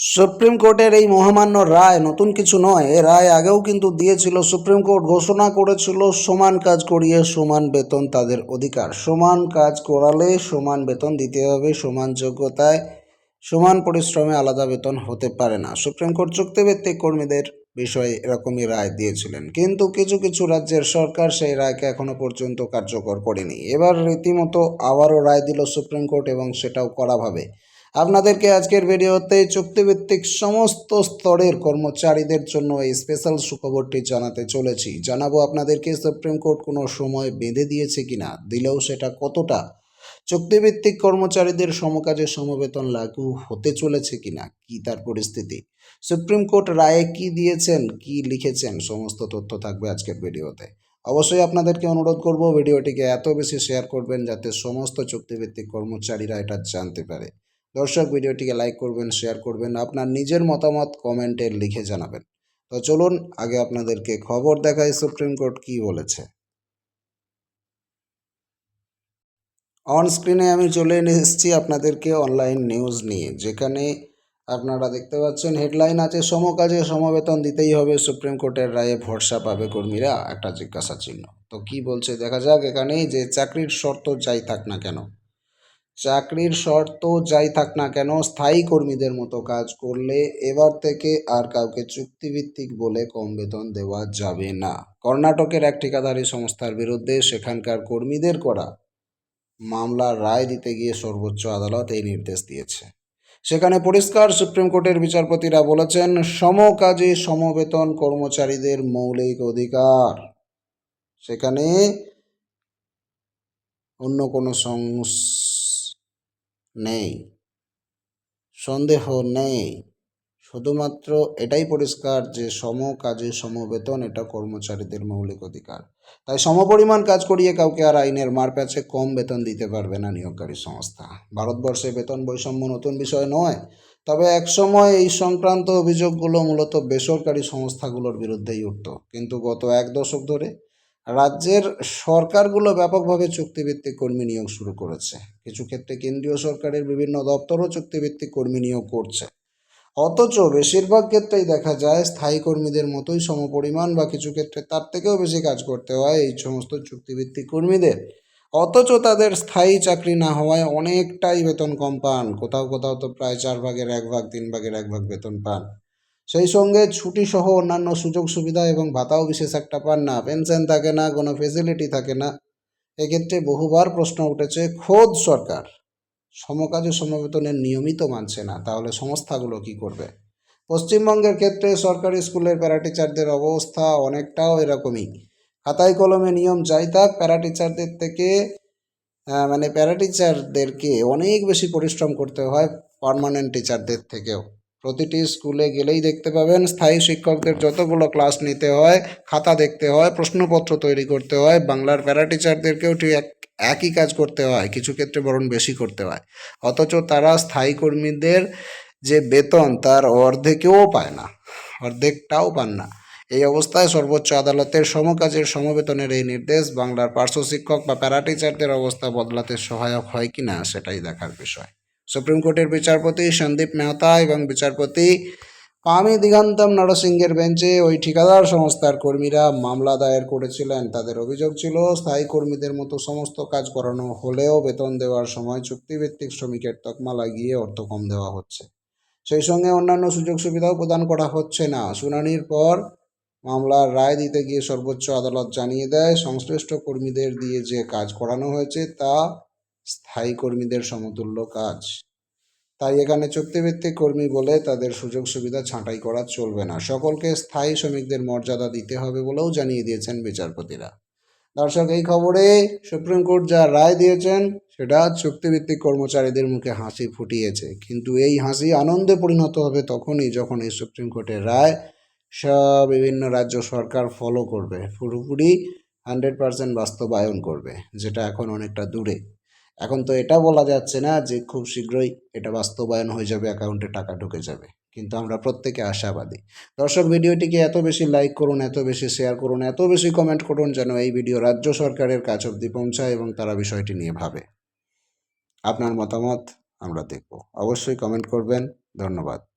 Supreme কোর্টের এই মহামান্য রায় নতুন কিছু নয়। এ রায় আগেও কিন্তু দিয়েছিল, সুপ্রিম কোর্ট ঘোষণা করেছিল, সমান কাজ করিয়ে সমান বেতন তাদের অধিকার। সমান কাজ করালে সমান বেতন দিতে হবে, সমান যোগ্যতায়, সমান পরিশ্রমে আলাদা বেতন হতে পারে না। সুপ্রিম কোর্ট চুক্তিভিত্তিক কর্মীদের বিষয়ে এরকমই রায় দিয়েছিলেন। কিন্তু কিছু কিছু রাজ্যের সরকার সেই রায়কে এখনও পর্যন্ত কার্যকর করেনি। এবার রীতিমতো আবারও রায় দিল সুপ্রিম কোর্ট এবং সেটাও কড়াভাবে। আপনাদেরকে আজকের ভিডিওতে চুক্তিভিত্তিক সমস্ত স্তরের কর্মচারীদের জন্য এই স্পেশাল সুখবরটি জানাতে চলেছি। জানাব আপনাদেরকে সুপ্রিম কোর্ট কোনো সময় বেঁধে দিয়েছে কিনা, দিলেও সেটা কতটা, চুক্তিভিত্তিক কর্মচারীদের সমকাজে সমবেতন লাগু হতে চলেছে কিনা, কি তার পরিস্থিতি সুপ্রিম কোর্ট রায়ে কি দিয়েছেন, কি লিখেছেন, সমস্ত তথ্য থাকবে আজকের ভিডিওতে। অবশ্যই আপনাদেরকে অনুরোধ করব ভিডিওটিকে এত বেশি শেয়ার করবেন যাতে সমস্ত চুক্তিভিত্তিক কর্মচারীরা এটা জানতে পারে। দর্শক ভিডিওটিকে লাইক করবেন শেয়ার করবেন, আপনার নিজের মতামত কমেন্টে লিখে জানাবেন। তো চলুন, আগে আপনাদেরকে খবর দেখাই সুপ্রিম কোর্ট কি বলেছে। অন স্ক্রিনে আমি চলে এসেছি আপনাদেরকে অনলাইন নিউজ নিয়ে, যেখানে আপনারা দেখতে পাচ্ছেন হেডলাইন আছে সমকাজে সমবেতন দিতেই হবে সুপ্রিম কোর্টের রায়ে ভরসা পাবে কর্মীরা। একটা জিজ্ঞাসা চিহ্ন তো কি বলছে, দেখা যাক এখানে যে চাকরির শর্ত যাই থাক না কেন। চাকরির শর্ত যাই থাক না কেন, স্থায়ী কর্মীদের মতো কাজ করলে এবার থেকে আর কাউকে চুক্তিভিত্তিক বলে কম বেতন দেওয়া যাবে না। কর্ণাটকের এক ঠিকাদারি সংস্থার বিরুদ্ধে সেখানকার কর্মীদের করা মামলার রায় দিতে গিয়ে সর্বোচ্চ আদালত এই নির্দেশ দিয়েছে। সেখানে পরিষ্কার সুপ্রিম কোর্টের বিচারপতিরা বলেছেন, সমকাজে সমবেতন কর্মচারীদের মৌলিক অধিকার। সেখানে অন্য কোনো সংস নেই। সন্দেহ নেই। শুধুমাত্র এটাই পরিষ্কার যে সম কাজে সমবেতন এটা কর্মচারীদের মৌলিক অধিকার। তাই সমপরিমাণ কাজ করিয়ে কাউকে আর আইনের মারপ্যাচে কম বেতন দিতে পারবে না নিয়োগকারী সংস্থা। ভারতবর্ষে বেতন বৈষম্য নতুন বিষয় নয়, তবে একসময় এই সংক্রান্ত অভিযোগগুলো মূলত বেসরকারি সংস্থাগুলোর বিরুদ্ধেই উঠত। কিন্তু গত এক দশক ধরে রাজ্যের সরকারগুলো ব্যাপকভাবে চুক্তিভিত্তিক কর্মী নিয়োগ শুরু করেছে। কিছু ক্ষেত্রে কেন্দ্রীয় সরকারের বিভিন্ন দপ্তরও চুক্তিভিত্তিক কর্মী নিয়োগ করছে। অথচ বেশিরভাগ ক্ষেত্রেই দেখা যায় স্থায়ী কর্মীদের মতোই সমপরিমাণ বা কিছু ক্ষেত্রে তার থেকেও বেশি কাজ করতে হয় এই সমস্ত চুক্তিভিত্তিক কর্মীদের। অথচ তাদের স্থায়ী চাকরি না হওয়ায় অনেকটাই বেতন কম পান। কোথাও কোথাও তো প্রায় চার ভাগের এক ভাগ, তিন ভাগের এক ভাগ বেতন পান। সেই সঙ্গে ছুটি সহ অন্যান্য সুযোগ সুবিধা এবং ভাতাও বিশেষ একটা পান না, পেনশন থাকে না, কোনো ফেসিলিটি থাকে না। এক্ষেত্রে বহুবার প্রশ্ন উঠেছে, খোদ সরকার সমকাজে সমবেতনের নিয়মিত মানছে না, তাহলে সংস্থাগুলো কি করবে? পশ্চিমবঙ্গের ক্ষেত্রে সরকারি স্কুলের প্যারাটিচারদের অবস্থা অনেকটাও এরকমই। খাতায় কলমে নিয়ম যাই থাক প্যারাটিচারদের থেকে মানে প্যারাটিচারদেরকে অনেক বেশি পরিশ্রম করতে হয় পার্মানেন্ট টিচারদের থেকেও। প্রতিটি স্কুলে গেলেই দেখতে পাবেন, স্থায়ী শিক্ষকদের যতগুলো ক্লাস নিতে হয়, খাতা দেখতে হয়, প্রশ্নপত্র তৈরি করতে হয়, বাংলার প্যারাটিচারদেরকেও ঠিক এক, একই কাজ করতে হয়, কিছু ক্ষেত্রে বরং বেশি করতে হয়। অথচ তারা স্থায়ী কর্মীদের যে বেতন, তার অর্ধেকেও পায় না, অর্ধেকটাও পান না। এই অবস্থায় সর্বোচ্চ আদালতের সমকাজের সমবেতনের এই নির্দেশ বাংলার পার্শ্ব শিক্ষক বা প্যারাটিচারদের অবস্থা বদলাতে সহায়ক হয় কি না সেটাই দেখার বিষয়। সুপ্রিম কোর্টের বিচারপতি সন্দীপ মেহতা এবং বিচারপতি পামি দিগান্তম নরসিংহের বেঞ্চে ওই ঠিকাদার সংস্থার কর্মীরা মামলা দায়ের করেছিলেন। তাদের অভিযোগ ছিল, স্থায়ী কর্মীদের মতো সমস্ত কাজ করানো হলেও বেতন দেওয়ার সময় চুক্তিভিত্তিক শ্রমিকের তকমা লাগিয়ে অর্থ কম দেওয়া হচ্ছে। সেই সঙ্গে অন্যান্য সুযোগ সুবিধাও প্রদান করা হচ্ছে না। শুনানির পর মামলার রায় দিতে গিয়ে সর্বোচ্চ আদালত জানিয়ে দেয়, সংশ্লিষ্ট কর্মীদের দিয়ে যে কাজ করানো হয়েছে তা স্থায়ী কর্মীদের সমতুল্য কাজ। তাই এখানে চুক্তিভিত্তিক কর্মী বলে তাদের সুযোগ সুবিধা ছাঁটাই করা চলবে না। সকলকে স্থায়ী শ্রমিকদের মর্যাদা দিতে হবে বলেও জানিয়ে দিয়েছেন বিচারপতিরা। দর্শক, এই খবরে সুপ্রিম কোর্ট যা রায় দিয়েছেন, সেটা চুক্তিভিত্তিক কর্মচারীদের মুখে হাসি ফুটিয়েছে। কিন্তু এই হাসি আনন্দে পরিণত হবে তখনই যখন এই সুপ্রিম কোর্টের রায় সব বিভিন্ন রাজ্য সরকার ফলো করবে। পুরোপুরি হান্ড্রেড পার্সেন্ট বাস্তবায়ন করবে, যেটা এখন অনেকটা দূরে। এখন তো এটা বলা যাচ্ছে না যে খুব শীঘ্রই এটা বাস্তবায়ন হয়ে যাবে অ্যাকাউন্টে টাকা ঢুকে যাবে। কিন্তু আমরা প্রত্যেকে আশাবাদী। দর্শক, ভিডিওটিকে এত বেশি লাইক করুন, এত বেশি শেয়ার করুন, এত বেশি কমেন্ট করুন যেন এই ভিডিও রাজ্য সরকারের কাছ অব্দি পৌঁছায় এবং তারা বিষয়টি নিয়ে ভাবে। আপনার মতামত আমরা দেখব। অবশ্যই কমেন্ট করবেন। ধন্যবাদ।